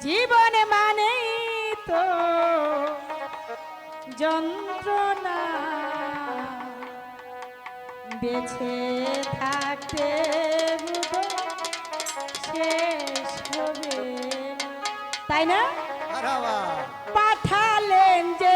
জীবন মানে তো যন্ত্রণা। বেছে থাকে শেষ হবে তাই না? পাঠালেন যে